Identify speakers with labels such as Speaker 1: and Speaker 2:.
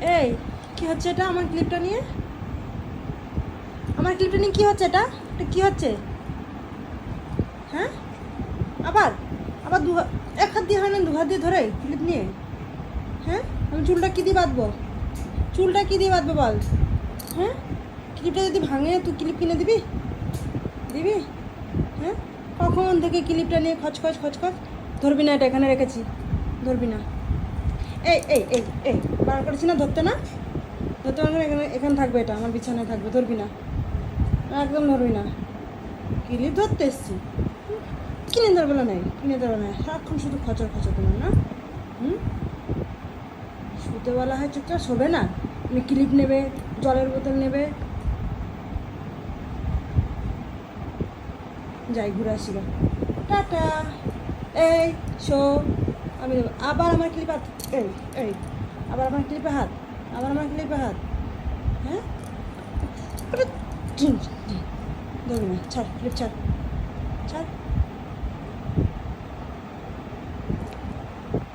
Speaker 1: এই, কি হচ্ছে এটা? আমার ক্লিপটা নিয়ে? আমার ক্লিপটা নিয়ে কি হচ্ছে এটা? এটা কি হচ্ছে? হ্যাঁ? আবার? আবার দু এক হাত দিয়ে হয় না, দু হাত দিয়ে ধরে ক্লিপ নিয়ে? হ্যাঁ? আমি চুলটা কী দিয়ে বাঁধবো? চুলটা কী দিয়ে বাঁধবো বল? হ্যাঁ? ক্লিপটা যদি ভাঙে, তুই ক্লিপ কিনে দিবি? দিবি? হ্যাঁ? কখন থেকে ক্লিপটা নিয়ে খচখচ খচখচ? ধরবি না এটা, এখানে রেখেছি। ধরবি না। এই এই এই এই বার করেছি না? ধরতে না? ধরতে না এখানে এখানে থাকবে এটা, আমার বিছানায় থাকবে, ধরবি না। একদম ধরবি না। ক্লিপ ধরতে এসছি। কিনে ধরবে না নাই, কিনে ধরবে না সারাক্ষণ শুধু খচর খচর তোমার না? হুম? শুতে বলা হয় চুপচাপ, শোবে না? তুমি ক্লিপ নেবে, জলের বোতল নেবে। যাই, ঘুরে আসি টাটা। এই, শো। আমি দেবো। আবার আমার ক্লিপে হাত। এই এই। আবার আমার ক্লিপে হাত। আবার আমার ক্লিপে হাত। হ্যাঁ? ধরুন ছাড় ক্লিপ ছাড়। ছাড়।